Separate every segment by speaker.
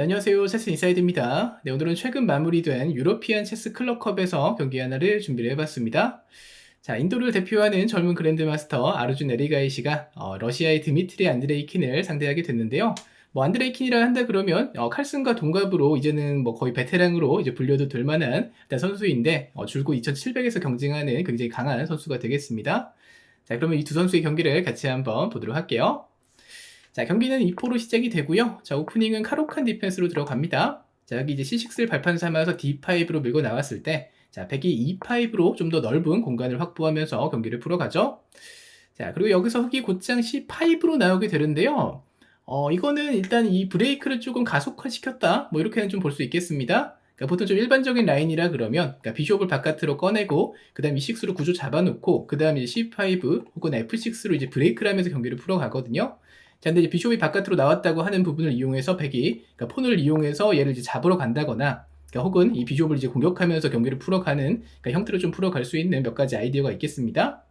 Speaker 1: 네, 안녕하세요. 체스 인사이드입니다. 네, 오늘은 최근 마무리된 유로피안 체스 클럽컵에서 경기 하나를 준비를 해봤습니다. 자, 인도를 대표하는 젊은 그랜드마스터 아르준 에리가이시가 어, 러시아의 드미트리 안드레이킨을 상대하게 됐는데요. 뭐 안드레이킨이라 한다 그러면 어, 칼슨과 동갑으로 이제는 뭐 거의 베테랑으로 이제 불려도 될 만한 일단 선수인데 어, 줄곧 2,700에서 경쟁하는 굉장히 강한 선수가 되겠습니다. 자, 그러면 이 두 선수의 경기를 같이 한번 보도록 할게요. 자, 경기는 2포로 시작이 되고요. 자, 오프닝은 카로칸 디펜스로 들어갑니다. 자, 여기 이제 C6를 발판 삼아서 D5로 밀고 나왔을 때, 자, 백이 E5로 좀 더 넓은 공간을 확보하면서 경기를 풀어가죠. 자, 그리고 여기서 흑이 곧장 C5로 나오게 되는데요. 어, 이거는 일단 이 브레이크를 조금 가속화시켰다. 뭐 이렇게는 좀 볼 수 있겠습니다. 그러니까 보통 좀 일반적인 라인이라 그러면 그러니까 비숍을 바깥으로 꺼내고 그다음 E6로 구조 잡아놓고 그다음 이제 C5 혹은 F6로 이제 브레이크를 하면서 경기를 풀어가거든요. 자, 근데 이제 비숍이 바깥으로 나왔다고 하는 부분을 이용해서 백이 그러니까 폰을 이용해서 얘를 이제 잡으러 간다거나 그러니까 혹은 이 비숍을 이제 공격하면서 경기를 풀어가는 그러니까 형태로 좀 풀어갈 수 있는 몇 가지 아이디어가 있겠습니다.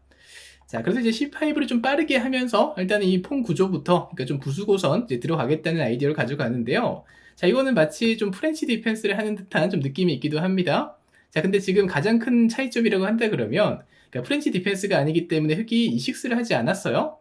Speaker 1: 자, 그래서 이제 C5를 좀 빠르게 하면서 일단은 이 폰 구조부터 그러니까 좀 부수고선 이제 들어가겠다는 아이디어를 가져가는데요. 자, 이거는 마치 좀 프렌치 디펜스를 하는 듯한 좀 느낌이 있기도 합니다. 자, 근데 지금 가장 큰 차이점이라고 한다 그러면 그러니까 프렌치 디펜스가 아니기 때문에 흑이 E6를 하지 않았어요.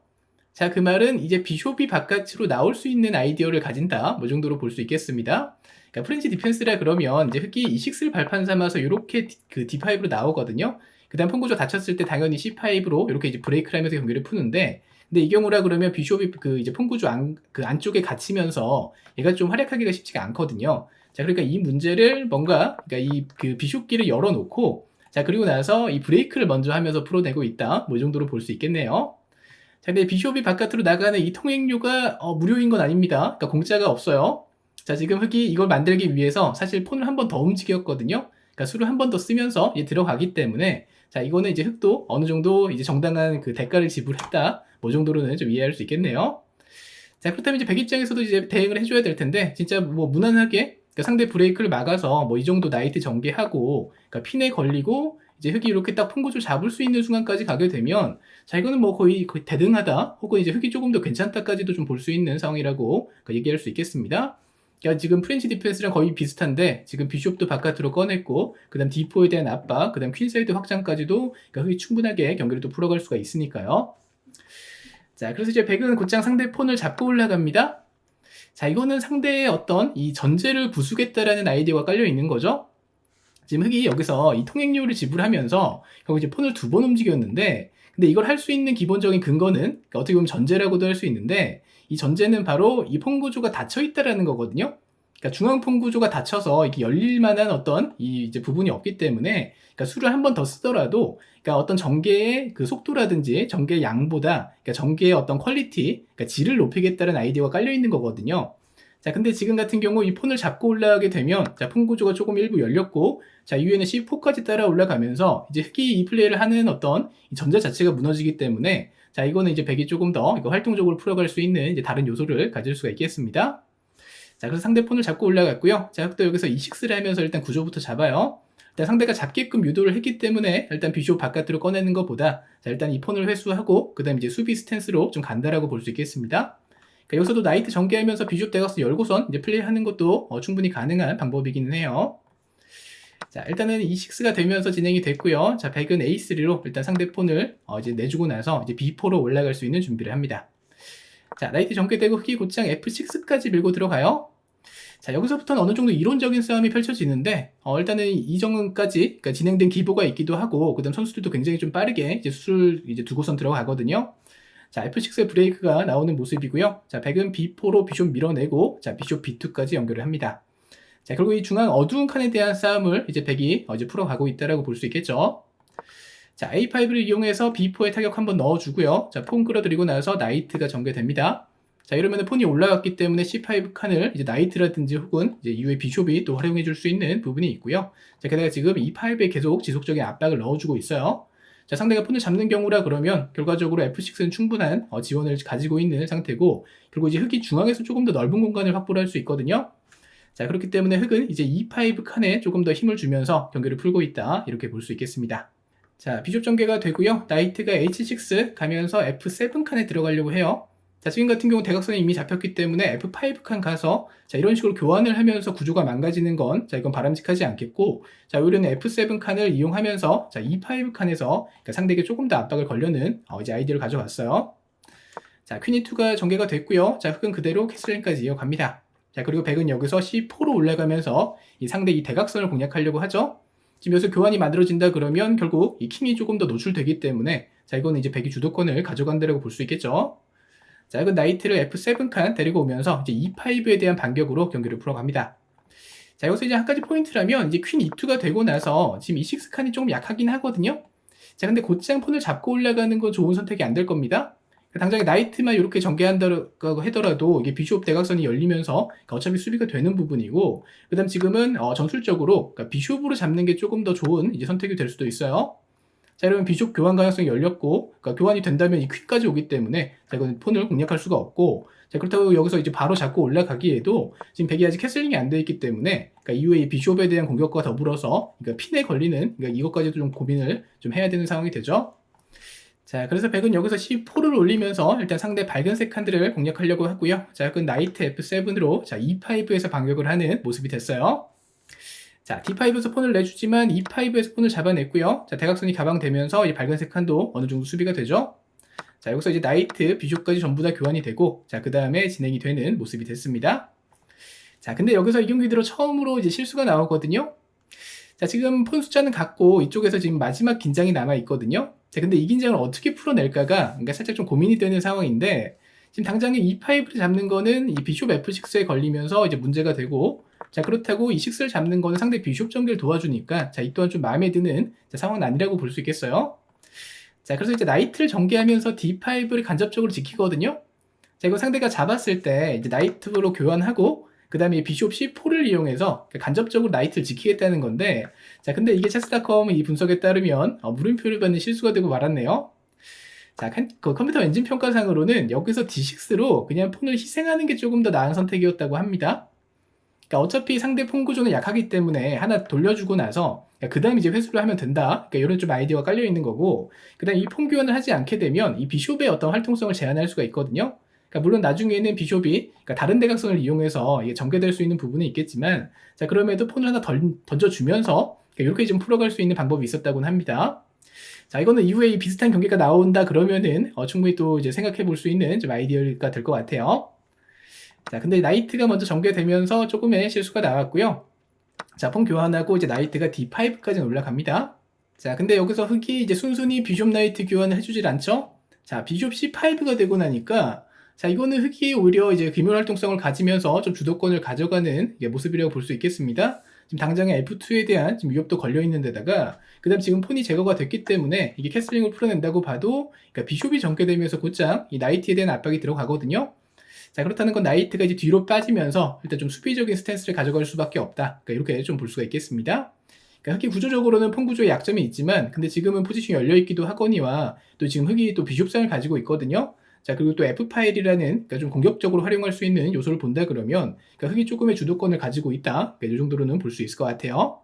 Speaker 1: 자, 그 말은 이제 비숍이 바깥으로 나올 수 있는 아이디어를 가진다. 뭐 정도로 볼 수 있겠습니다. 그러니까 프렌치 디펜스라 그러면 이제 흑이 E6를 발판 삼아서 이렇게 그 D5로 나오거든요. 그 다음 폰구조 다쳤을 때 당연히 C5로 이렇게 이제 브레이크를 하면서 경기를 푸는데 근데 이 경우라 그러면 비숍이 그 이제 폰구조 안, 그 안쪽에 갇히면서 얘가 좀 활약하기가 쉽지가 않거든요. 자, 그러니까 이 문제를 뭔가 그러니까 이 그 비숍기를 열어놓고 자, 그리고 나서 이 브레이크를 먼저 하면서 풀어내고 있다. 뭐 이 정도로 볼 수 있겠네요. 자, 근데 비숍이 바깥으로 나가는 이 통행료가 어, 무료인 건 아닙니다. 그러니까 공짜가 없어요. 자, 지금 흑이 이걸 만들기 위해서 사실 폰을 한 번 더 움직였거든요. 그러니까 수를 한 번 더 쓰면서 들어가기 때문에 자, 이거는 이제 흑도 어느 정도 이제 정당한 그 대가를 지불했다. 뭐 정도로는 좀 이해할 수 있겠네요. 자, 그렇다면 이제 백 입장에서도 이제 대응을 해줘야 될 텐데, 진짜 뭐 무난하게 그러니까 상대 브레이크를 막아서 뭐 이 정도 나이트 전개하고, 그러니까 핀에 걸리고, 이제 흑이 이렇게 딱 폰구조 잡을 수 있는 순간까지 가게 되면 자 이거는 뭐 거의, 거의 대등하다 혹은 이제 흑이 조금 더 괜찮다까지도 좀 볼 수 있는 상황이라고 얘기할 수 있겠습니다. 그러니까 지금 프렌치 디펜스랑 거의 비슷한데 지금 비숍도 바깥으로 꺼냈고 그다음 D4에 대한 압박 그다음 퀸사이드 확장까지도 그러니까 흑이 충분하게 경기를 또 풀어갈 수가 있으니까요. 자 그래서 이제 백은 곧장 상대 폰을 잡고 올라갑니다. 자 이거는 상대의 어떤 이 전제를 부수겠다라는 아이디어가 깔려 있는 거죠. 지금 흑이 여기서 이 통행료를 지불하면서 결국 이제 폰을 두 번 움직였는데 근데 이걸 할 수 있는 기본적인 근거는 그러니까 어떻게 보면 전제라고도 할 수 있는데 이 전제는 바로 이 폰 구조가 닫혀 있다라는 거거든요. 그러니까 중앙 폰 구조가 닫혀서 이렇게 열릴 만한 어떤 이 이제 부분이 없기 때문에 그러니까 수를 한 번 더 쓰더라도 그러니까 어떤 전개의 그 속도라든지 전개의 양보다 그러니까 전개의 어떤 퀄리티, 그러니까 질을 높이겠다는 아이디어가 깔려 있는 거거든요. 자, 근데 지금 같은 경우 이 폰을 잡고 올라가게 되면 자, 폰 구조가 조금 일부 열렸고 자, 이후에는 C4까지 따라 올라가면서 이제 흑이 이 플레이를 하는 어떤 전자 자체가 무너지기 때문에 자, 이거는 이제 백이 조금 더 이거 활동적으로 풀어갈 수 있는 이제 다른 요소를 가질 수가 있겠습니다. 자, 그래서 상대 폰을 잡고 올라갔고요. 자, 또 여기서 E6를 하면서 일단 구조부터 잡아요. 일단 상대가 잡게끔 유도를 했기 때문에 일단 비숍 바깥으로 꺼내는 것보다 자, 일단 이 폰을 회수하고 그 다음 이제 수비 스탠스로 좀 간다라고 볼 수 있겠습니다. 그러니까 여기서도 나이트 전개하면서 비숍 대각선 열고선 이제 플레이하는 것도 어, 충분히 가능한 방법이기는 해요. 자, 일단은 E6가 되면서 진행이 됐고요. 자, 백은 A3로 일단 상대 폰을 어, 이제 내주고 나서 이제 B4로 올라갈 수 있는 준비를 합니다. 자, 나이트 전개되고 흑이 곧장 F6까지 밀고 들어가요. 자, 여기서부터는 어느 정도 이론적인 싸움이 펼쳐지는데, 어, 일단은 이정은까지, 그러니까 진행된 기보가 있기도 하고, 그 다음 선수들도 굉장히 좀 빠르게 이제 수술 이제 두고선 들어가거든요. 자, F6의 브레이크가 나오는 모습이고요. 자, 백은 B4로 비숍 밀어내고, 자, 비숍 B2까지 연결을 합니다. 자, 그리고 이 중앙 어두운 칸에 대한 싸움을 이제 백이 어, 이제 풀어가고 있다라고 볼 수 있겠죠. 자, A5를 이용해서 B4에 타격 한번 넣어주고요. 자, 폰 끌어들이고 나서 나이트가 전개됩니다. 자, 이러면 폰이 올라갔기 때문에 C5 칸을 이제 나이트라든지 혹은 이제 이후에 비숍이 또 활용해 줄 수 있는 부분이 있고요. 자, 게다가 지금 E5에 계속 지속적인 압박을 넣어주고 있어요. 자, 상대가 폰을 잡는 경우라 그러면 결과적으로 F6는 충분한 어, 지원을 가지고 있는 상태고, 그리고 이제 흑이 중앙에서 조금 더 넓은 공간을 확보를 할 수 있거든요. 자, 그렇기 때문에 흑은 이제 E5 칸에 조금 더 힘을 주면서 경기를 풀고 있다. 이렇게 볼 수 있겠습니다. 자, 비숍 전개가 되고요. 나이트가 H6 가면서 F7 칸에 들어가려고 해요. 자, 지금 같은 경우 대각선이 이미 잡혔기 때문에 F5 칸 가서 자, 이런 식으로 교환을 하면서 구조가 망가지는 건 자, 이건 바람직하지 않겠고 자, 오히려는 F7 칸을 이용하면서 자, E5 칸에서 그러니까 상대에게 조금 더 압박을 걸려는 어, 이제 아이디어를 가져왔어요. 자, 퀸 E2가 전개가 됐고요. 자, 흑은 그대로 캐슬링까지 이어갑니다. 자, 그리고 백은 여기서 C4로 올라가면서 이 상대 이 대각선을 공략하려고 하죠. 지금 여기서 교환이 만들어진다 그러면 결국 이 킹이 조금 더 노출되기 때문에 자, 이거는 이제 백이 주도권을 가져간다고 볼 수 있겠죠. 자, 그 나이트를 F7 칸 데리고 오면서 이제 E5에 대한 반격으로 경기를 풀어갑니다. 자, 여기서 이제 한 가지 포인트라면 이제 퀸 E2가 되고 나서 지금 E6 칸이 조금 약하긴 하거든요. 자, 근데 곧장 폰을 잡고 올라가는 건 좋은 선택이 안 될 겁니다. 당장에 나이트만 이렇게 전개한다고 하더라도 이게 비숍 대각선이 열리면서 그러니까 어차피 수비가 되는 부분이고 그다음 지금은 어, 전술적으로 그러니까 비숍으로 잡는 게 조금 더 좋은 이제 선택이 될 수도 있어요. 자, 여러분 비숍 교환 가능성이 열렸고, 그러니까 교환이 된다면 이 퀵까지 오기 때문에 자, 이건 폰을 공략할 수가 없고, 자, 그렇다고 여기서 이제 바로 잡고 올라가기에도 지금 백이 아직 캐슬링이 안 돼 있기 때문에, 그러니까 이후에 이 비숍에 대한 공격과 더불어서, 그러니까 핀에 걸리는, 그러니까 이것까지도 좀 고민을 좀 해야 되는 상황이 되죠. 자, 그래서 백은 여기서 C4를 올리면서 일단 상대 밝은색 칸들을 공략하려고 하고요. 자, 그 나이트 F7으로 자, E5에서 반격을 하는 모습이 됐어요. 자, D5에서 폰을 내주지만 E5에서 폰을 잡아냈고요. 자, 대각선이 가방되면서 이 밝은색 칸도 어느 정도 수비가 되죠. 자, 여기서 이제 나이트, 비숍까지 전부 다 교환이 되고, 자, 그 다음에 진행이 되는 모습이 됐습니다. 자, 근데 여기서 이 경기 들어 처음으로 이제 실수가 나오거든요. 자, 지금 폰 숫자는 같고, 이쪽에서 지금 마지막 긴장이 남아 있거든요. 자, 근데 이 긴장을 어떻게 풀어낼까가, 그러니까 살짝 좀 고민이 되는 상황인데, 지금 당장에 E5를 잡는 거는 이 비숍 F6에 걸리면서 이제 문제가 되고, 자, 그렇다고 이 6을 잡는 거는 상대 비숍 전개를 도와주니까, 자, 이 또한 좀 마음에 드는 자, 상황은 아니라고 볼 수 있겠어요. 자, 그래서 이제 나이트를 전개하면서 D5를 간접적으로 지키거든요. 자, 이거 상대가 잡았을 때 이제 나이트로 교환하고, 그 다음에 비숍 C4를 이용해서 간접적으로 나이트를 지키겠다는 건데, 자, 근데 이게 체스닷컴 이 분석에 따르면 어, 물음표를 받는 실수가 되고 말았네요. 자, 그 컴퓨터 엔진 평가상으로는 여기서 D6로 그냥 폰을 희생하는 게 조금 더 나은 선택이었다고 합니다. 그러니까 어차피 상대 폰 구조는 약하기 때문에 하나 돌려주고 나서 그 다음 이제 회수를 하면 된다. 그러니까 이런 좀 아이디어가 깔려 있는 거고, 그 다음 이폰 교환을 하지 않게 되면 이 비숍의 어떤 활동성을 제한할 수가 있거든요. 그러니까 물론 나중에는 비숍이 그러니까 다른 대각선을 이용해서 이게 전개될 수 있는 부분은 있겠지만, 자 그럼에도 폰을 하나 덜, 던져주면서 그러니까 이렇게 좀 풀어갈 수 있는 방법이 있었다고는 합니다. 자 이거는 이후에 비슷한 경기가 나온다 그러면은 어, 충분히 또 이제 생각해 볼 수 있는 좀 아이디어가 될 것 같아요. 자, 근데 나이트가 먼저 전개되면서 조금의 실수가 나왔고요. 자, 폰 교환하고 이제 나이트가 D5까지 올라갑니다. 자, 근데 여기서 흑이 이제 순순히 비숍 나이트 교환을 해주질 않죠? 자, 비숍 C5가 되고 나니까 자, 이거는 흑이 오히려 이제 기물 활동성을 가지면서 좀 주도권을 가져가는 모습이라고 볼 수 있겠습니다. 지금 당장에 F2에 대한 지금 위협도 걸려 있는 데다가 그다음 지금 폰이 제거가 됐기 때문에 이게 캐슬링을 풀어낸다고 봐도 그러니까 비숍이 전개되면서 곧장 이 나이트에 대한 압박이 들어가거든요. 자, 그렇다는 건 나이트가 이제 뒤로 빠지면서 일단 좀 수비적인 스탠스를 가져갈 수밖에 없다. 그러니까 이렇게 좀 볼 수가 있겠습니다. 그러니까 흑이 구조적으로는 폰 구조에 약점이 있지만, 근데 지금은 포지션이 열려 있기도 하거니와 또 지금 흑이 또 비숍상을 가지고 있거든요. 자, 그리고 또 F 파일이라는 그러니까 좀 공격적으로 활용할 수 있는 요소를 본다 그러면 그러니까 흑이 조금의 주도권을 가지고 있다. 그러니까 이 정도로는 볼 수 있을 것 같아요.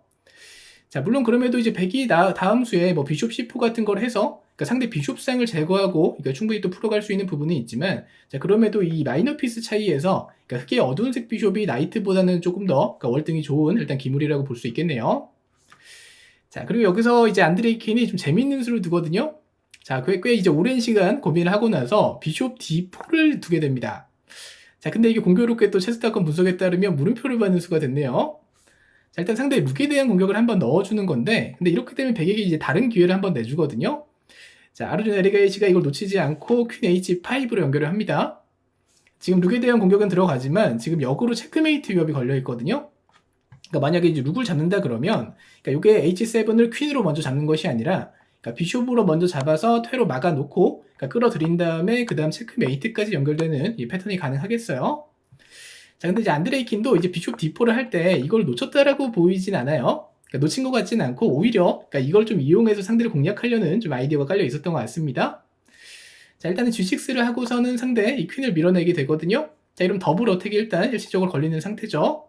Speaker 1: 자, 물론 그럼에도 이제 백이 다음 수에 뭐 비숍 C4 같은 걸 해서 그러니까 상대 비숍상을 제거하고 그러니까 충분히 또 풀어갈 수 있는 부분이 있지만 자 그럼에도 이 마이너 피스 차이에서 그러니까 흑의 어두운색 비숍이 나이트보다는 조금 더 그러니까 월등히 좋은 일단 기물이라고 볼 수 있겠네요. 자 그리고 여기서 이제 안드레이 킨이 좀 재밌는 수를 두거든요. 자, 꽤, 꽤 이제 오랜 시간 고민을 하고 나서 비숍 D4를 두게 됩니다. 자, 근데 이게 공교롭게 또 체스타건 분석에 따르면 물음표를 받는 수가 됐네요. 자, 일단 상대 룩에 대한 공격을 한번 넣어주는 건데, 근데 이렇게 되면 백에게 이제 다른 기회를 한번 내주거든요. 자, 아르준 에리가이시가 이걸 놓치지 않고 퀸 H5로 연결을 합니다. 지금 룩에 대한 공격은 들어가지만 지금 역으로 체크메이트 위협이 걸려 있거든요. 그러니까 만약에 이제 룩을 잡는다 그러면, 그러니까 이게 H7을 퀸으로 먼저 잡는 것이 아니라, 그러니까 비숍으로 먼저 잡아서 퇴로 막아놓고, 그러니까 끌어들인 다음에 그 다음 체크메이트까지 연결되는 이 패턴이 가능하겠어요. 자, 근데 이제 안드레이킨도 이제 비숍 D4를 할 때 이걸 놓쳤다라고 보이진 않아요. 그러니까 놓친 것 같지는 않고 오히려 그러니까 이걸 좀 이용해서 상대를 공략하려는 좀 아이디어가 깔려 있었던 것 같습니다. 자 일단은 G6를 하고서는 상대 이 퀸을 밀어내게 되거든요. 자 이러면 더블 어택이 일단 일시적으로 걸리는 상태죠.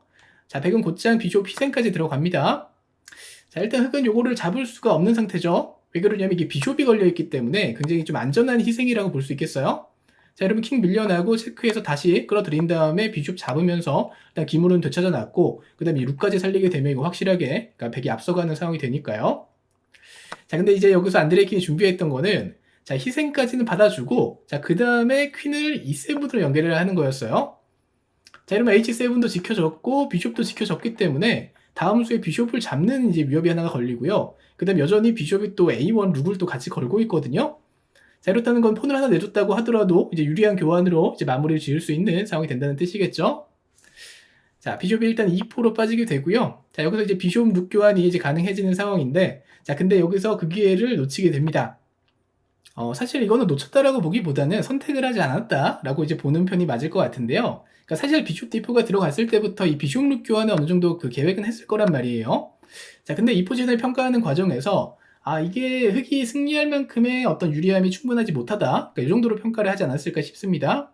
Speaker 1: 자 백은 곧장 비숍 희생까지 들어갑니다. 자 일단 흑은 요거를 잡을 수가 없는 상태죠. 왜 그러냐면 이게 비숍이 걸려있기 때문에 굉장히 좀 안전한 희생이라고 볼 수 있겠어요. 자, 여러분 킹 밀려나고 체크해서 다시 끌어들인 다음에 비숍 잡으면서 일단 기물은 되찾아 놨고 그 다음에 룩까지 살리게 되면 이거 확실하게 그러니까 백이 앞서가는 상황이 되니까요. 자, 근데 이제 여기서 안드레 킹이 준비했던 거는 자, 희생까지는 받아주고 자, 그 다음에 퀸을 E7으로 연결을 하는 거였어요. 자, 이러면 H7도 지켜졌고 비숍도 지켜졌기 때문에 다음 수에 비숍을 잡는 이제 위협이 하나가 걸리고요. 그 다음 여전히 비숍이 또 A1 룩을 또 같이 걸고 있거든요. 자, 이렇다는 건 폰을 하나 내줬다고 하더라도 이제 유리한 교환으로 이제 마무리를 지을 수 있는 상황이 된다는 뜻이겠죠. 자, 비숍이 일단 2포로 빠지게 되고요. 자, 여기서 이제 비숍 룩 교환이 이제 가능해지는 상황인데, 자, 근데 여기서 그 기회를 놓치게 됩니다. 어, 사실 이거는 놓쳤다라고 보기보다는 선택을 하지 않았다라고 이제 보는 편이 맞을 것 같은데요. 그러니까 사실 비숍 디포가 들어갔을 때부터 이 비숍 룩 교환은 어느 정도 그 계획은 했을 거란 말이에요. 자, 근데 이 포지션을 평가하는 과정에서 아, 이게 흑이 승리할 만큼의 어떤 유리함이 충분하지 못하다. 그러니까 이 정도로 평가를 하지 않았을까 싶습니다.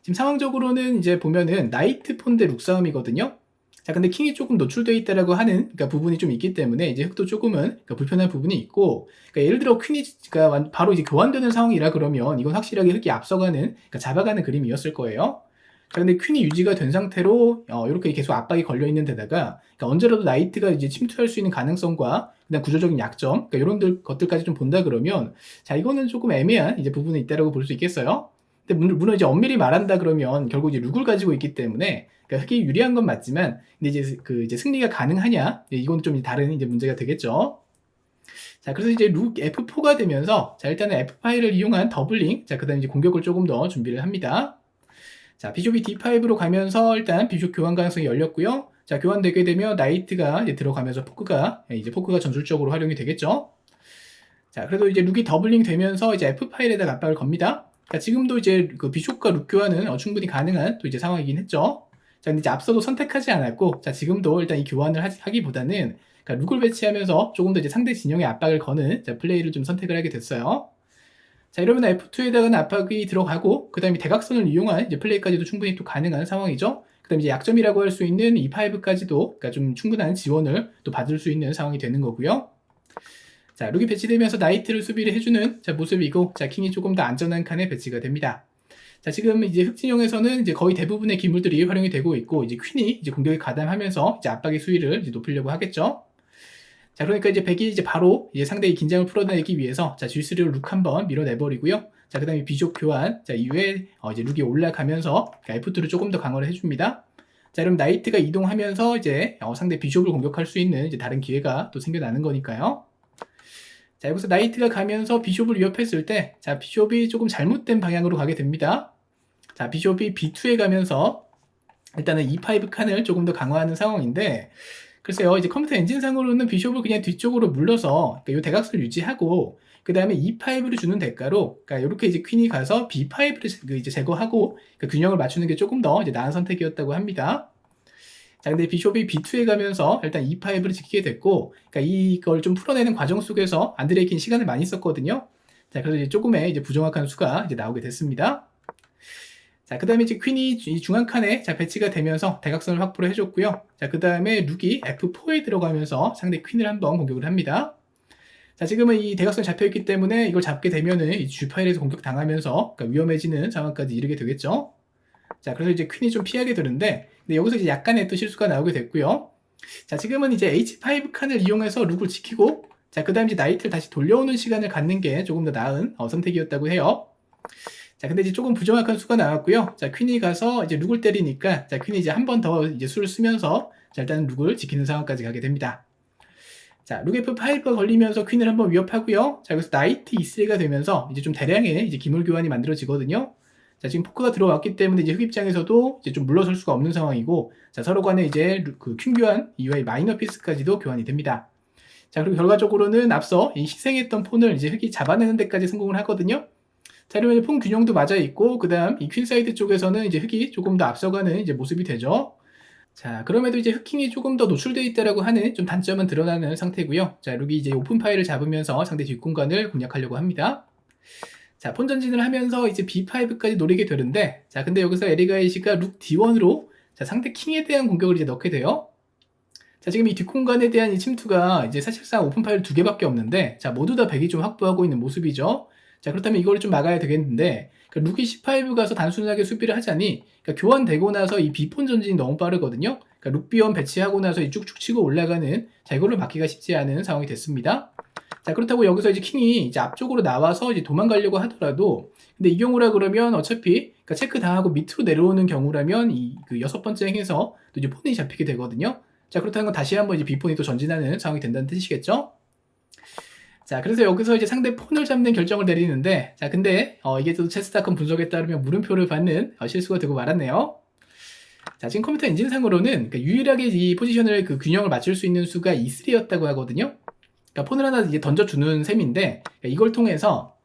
Speaker 1: 지금 상황적으로는 이제 보면은 나이트 폰대 룩 싸움이거든요. 자, 근데 킹이 조금 노출되어 있다라고 하는 그러니까 부분이 좀 있기 때문에 이제 흑도 조금은 그러니까 불편한 부분이 있고 그러니까 예를 들어 퀸이 그러니까 바로 이제 교환되는 상황이라 그러면 이건 확실하게 흑이 앞서가는 그러니까 잡아가는 그림이었을 거예요. 자, 근데 퀸이 유지가 된 상태로 어, 이렇게 계속 압박이 걸려 있는 데다가 그러니까 언제라도 나이트가 이제 침투할 수 있는 가능성과 그다음 구조적인 약점 그러니까 이런 것들까지 좀 본다 그러면 자 이거는 조금 애매한 이제 부분이 있다라고 볼 수 있겠어요. 근데 물론, 물론 이제 엄밀히 말한다 그러면 결국 이제 룩을 가지고 있기 때문에 그러니까 흑이 유리한 건 맞지만 근데 이제 그 이제 승리가 가능하냐 이건 좀 다른 이제 문제가 되겠죠. 자, 그래서 이제 룩 F4가 되면서 자 일단은 F5를 이용한 더블링 자 그다음 이제 공격을 조금 더 준비를 합니다. 자, 비숍이 D5로 가면서 일단 비숍 교환 가능성이 열렸고요. 자, 교환되게 되면 나이트가 이제 들어가면서 포크가 예, 이제 포크가 전술적으로 활용이 되겠죠. 자, 그래도 이제 룩이 더블링 되면서 이제 F5에다가 압박을 겁니다. 자, 지금도 이제 그 비숍과 룩 교환은 어, 충분히 가능한 또 이제 상황이긴 했죠. 자, 근데 이제 앞서도 선택하지 않았고, 자, 지금도 일단 이 교환을 하기, 보다는 그러니까 룩을 배치하면서 조금 더 이제 상대 진영에 압박을 거는 자, 플레이를 좀 선택을 하게 됐어요. 자, 이러면 F2에다가는 압박이 들어가고, 그 다음에 대각선을 이용한 이제 플레이까지도 충분히 또 가능한 상황이죠. 그 다음에 이제 약점이라고 할 수 있는 E5까지도, 그러니까 좀 충분한 지원을 또 받을 수 있는 상황이 되는 거고요. 자, 룩이 배치되면서 나이트를 수비를 해주는 자, 모습이고, 자, 킹이 조금 더 안전한 칸에 배치가 됩니다. 자, 지금 이제 흑진영에서는 이제 거의 대부분의 기물들이 활용이 되고 있고, 이제 퀸이 이제 공격에 가담하면서 이제 압박의 수위를 이제 높이려고 하겠죠. 자, 그러니까 이제 백이 이제 바로 이제 상대의 긴장을 풀어내기 위해서 자, G3로 룩 한번 밀어내버리고요. 자, 그 다음에 비숍 교환, 자, 이후에 어, 이제 룩이 올라가면서 그러니까 F2를 조금 더 강화를 해줍니다. 자, 그럼 나이트가 이동하면서 이제 어, 상대 비숍을 공격할 수 있는 이제 다른 기회가 또 생겨나는 거니까요. 자, 여기서 나이트가 가면서 비숍을 위협했을 때, 자, 비숍이 조금 잘못된 방향으로 가게 됩니다. 자, 비숍이 B2에 가면서 일단은 E5 칸을 조금 더 강화하는 상황인데, 글쎄요, 이제 컴퓨터 엔진상으로는 비숍을 그냥 뒤쪽으로 물러서, 그러니까 이 대각선을 유지하고, 그 다음에 E5를 주는 대가로, 그러니까 이렇게 이제 퀸이 가서 B5를 이제 제거하고, 그 균형을 맞추는 게 조금 더 이제 나은 선택이었다고 합니다. 자, 근데 비숍이 B2에 가면서 일단 E5를 지키게 됐고, 그러니까 이걸 좀 풀어내는 과정 속에서 안드레이킨 시간을 많이 썼거든요. 자, 그래서 이제 조금의 이제 부정확한 수가 이제 나오게 됐습니다. 자, 그 다음에 이제 퀸이 중앙 칸에 자, 배치가 되면서 대각선을 확보를 해줬고요. 자, 그 다음에 룩이 F4에 들어가면서 상대 퀸을 한번 공격을 합니다. 자, 지금은 이 대각선이 잡혀있기 때문에 이걸 잡게 되면은 이 G8에서 공격당하면서 그러니까 위험해지는 상황까지 이르게 되겠죠. 자, 그래서 이제 퀸이 좀 피하게 되는데, 근데 여기서 이제 약간의 또 실수가 나오게 됐고요. 자, 지금은 이제 H5 칸을 이용해서 룩을 지키고, 자, 그 다음 이제 나이트를 다시 돌려오는 시간을 갖는 게 조금 더 나은 어, 선택이었다고 해요. 자, 근데 이제 조금 부정확한 수가 나왔고요. 자, 퀸이 가서 이제 룩을 때리니까, 자, 퀸이 이제 한 번 더 이제 수를 쓰면서, 자, 일단 룩을 지키는 상황까지 가게 됩니다. 자, 룩 F5가 걸리면서 퀸을 한번 위협하고요. 자, 그래서 나이트 E3가 되면서 이제 좀 대량의 이제 기물 교환이 만들어지거든요. 자, 지금 포크가 들어왔기 때문에 이제 흑 입장에서도 이제 좀 물러설 수가 없는 상황이고, 자, 서로 간에 이제 그퀸 교환 이후에 마이너 피스까지도 교환이 됩니다. 자, 그리고 결과적으로는 앞서 이 희생했던 폰을 이제 흑이 잡아내는 데까지 성공을 하거든요. 자, 이러면 폰 균형도 맞아 있고, 그 다음 이 퀸 사이드 쪽에서는 이제 흑이 조금 더 앞서가는 이제 모습이 되죠. 자, 그럼에도 이제 흑킹이 조금 더 노출되어 있다라고 하는 좀 단점은 드러나는 상태고요. 자, 룩이 이제 오픈 파일을 잡으면서 상대 뒷공간을 공략하려고 합니다. 자, 폰 전진을 하면서 이제 B5까지 노리게 되는데, 자, 근데 여기서 에리가이시가 룩 D1으로 자, 상대 킹에 대한 공격을 이제 넣게 돼요. 자, 지금 이 뒷공간에 대한 이 침투가 이제 사실상 오픈 파일 두 개밖에 없는데, 자, 모두 다 100이 좀 확보하고 있는 모습이죠. 자, 그렇다면 이거를 좀 막아야 되겠는데, 그러니까 루키 C5 가서 단순하게 수비를 하자니, 그러니까 교환되고 나서 이 비폰 전진이 너무 빠르거든요. 그러니까 룩비원 배치하고 나서 이 쭉쭉 치고 올라가는, 자, 이걸로 막기가 쉽지 않은 상황이 됐습니다. 자, 그렇다고 여기서 이제 킹이 이제 앞쪽으로 나와서 이제 도망가려고 하더라도, 근데 이 경우라 그러면 어차피, 그러니까 체크 당하고 밑으로 내려오는 경우라면 이 그 여섯 번째 행에서 또 이제 폰이 잡히게 되거든요. 자, 그렇다는 건 다시 한번 이제 비폰이 또 전진하는 상황이 된다는 뜻이겠죠? 자, 그래서 여기서 이제 상대 폰을 잡는 결정을 내리는데, 자, 근데, 어, 이게 또 체스닷컴 분석에 따르면 물음표를 받는 어, 실수가 되고 말았네요. 자, 지금 컴퓨터 엔진상으로는 그 유일하게 이 포지션을 그 균형을 맞출 수 있는 수가 E3였다고 하거든요. 그러니까 폰을 하나 이제 던져주는 셈인데, 그러니까 이걸 통해서,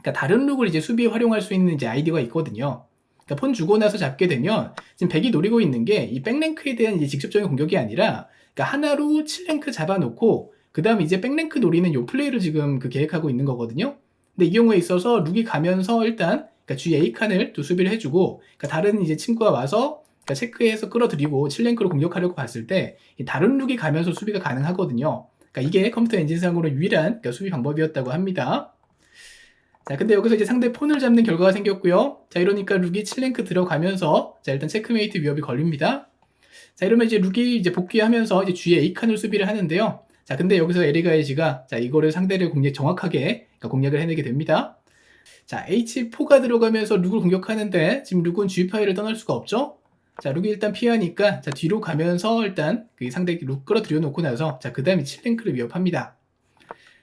Speaker 1: 그러니까 다른 룩을 이제 수비에 활용할 수 있는 이제 아이디어가 있거든요. 그러니까 폰 주고 나서 잡게 되면, 지금 백이 노리고 있는 게 이 백랭크에 대한 이제 직접적인 공격이 아니라, 그러니까 하나로 7랭크 잡아놓고, 그 다음 이제 백랭크 노리는 요 플레이를 지금 그 계획하고 있는 거거든요. 근데 이 경우에 있어서 룩이 가면서 일단 그러니까 GA 칸을 또 수비를 해주고 그러니까 다른 이제 친구가 와서 그러니까 체크해서 끌어들이고 7랭크로 공격하려고 봤을 때 다른 룩이 가면서 수비가 가능하거든요. 그러니까 이게 컴퓨터 엔진상으로 유일한 그러니까 수비 방법이었다고 합니다. 자, 근데 여기서 이제 상대 폰을 잡는 결과가 생겼고요. 자, 이러니까 룩이 7랭크 들어가면서 자, 일단 체크메이트 위협이 걸립니다. 자, 이러면 이제 룩이 이제 복귀하면서 이제 GA 칸을 수비를 하는데요. 자, 근데 여기서 에리가이지가 자, 이거를 상대를 공략 정확하게 그러니까 공략을 해내게 됩니다. 자, H4가 들어가면서 룩을 공격하는데 지금 룩은 G5를 떠날 수가 없죠? 자, 룩이 일단 피하니까 자, 뒤로 가면서 일단 그 상대 룩 끌어들여 놓고 나서 자, 그다음에 7랭크를 위협합니다.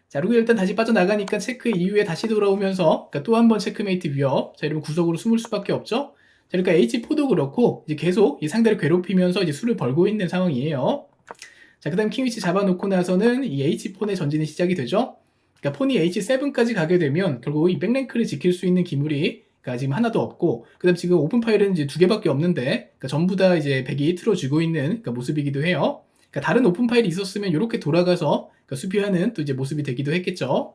Speaker 1: 자, 룩이 일단 다시 빠져나가니까 체크 이후에 다시 돌아오면서 그러니까 또 한 번 체크메이트 위협. 자, 이러면 구석으로 숨을 수밖에 없죠? 자, 그러니까 H4도 그렇고 이제 계속 이 상대를 괴롭히면서 이제 수를 벌고 있는 상황이에요. 자, 그 다음 킹 위치 잡아놓고 나서는 이 H4의 전진이 시작이 되죠. 그러니까 폰이 H7까지 가게 되면 결국 이 백랭크를 지킬 수 있는 기물이 그러니까 지금 하나도 없고 그다음 지금 오픈 파일은 이제 두 개밖에 없는데 그러니까 전부 다 이제 백이 틀어주고 있는 그러니까 모습이기도 해요. 그러니까 다른 오픈 파일이 있었으면 이렇게 돌아가서 그러니까 수비하는 또 이제 모습이 되기도 했겠죠.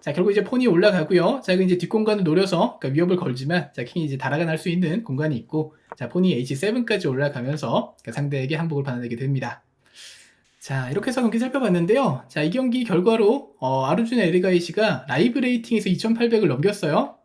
Speaker 1: 자, 결국 이제 폰이 올라가고요. 자, 그 이제 뒷공간을 노려서 그러니까 위협을 걸지만 자, 킹이 이제 달아갈 수 있는 공간이 있고 자, 폰이 H7까지 올라가면서 그러니까 상대에게 항복을 받아내게 됩니다. 자, 이렇게 해서 경기 살펴봤는데요. 자, 이 경기 결과로 어, 아르준 에리가이시가 라이브 레이팅에서 2800을 넘겼어요.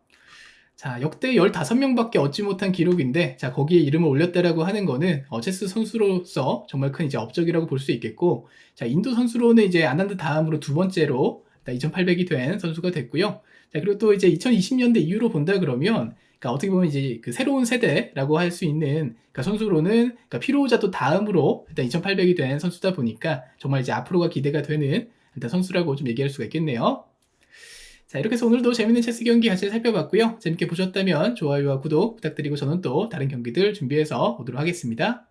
Speaker 1: 자, 역대 15명밖에 얻지 못한 기록인데, 자, 거기에 이름을 올렸다라고 하는 거는, 어, 체스 선수로서 정말 큰 이제 업적이라고 볼 수 있겠고, 자, 인도 선수로는 이제 아난드 다음으로 두 번째로 2800이 된 선수가 됐고요. 자, 그리고 또 이제 2020년대 이후로 본다 그러면, 그러니까 어떻게 보면 이제 그 새로운 세대라고 할 수 있는 그러니까 선수로는 그러니까 피로자 또 다음으로 일단 2,800이 된 선수다 보니까 정말 이제 앞으로가 기대가 되는 일단 선수라고 좀 얘기할 수가 있겠네요. 자, 이렇게 해서 오늘도 재밌는 체스 경기 같이 살펴봤고요. 재밌게 보셨다면 좋아요와 구독 부탁드리고 저는 또 다른 경기들 준비해서 오도록 하겠습니다.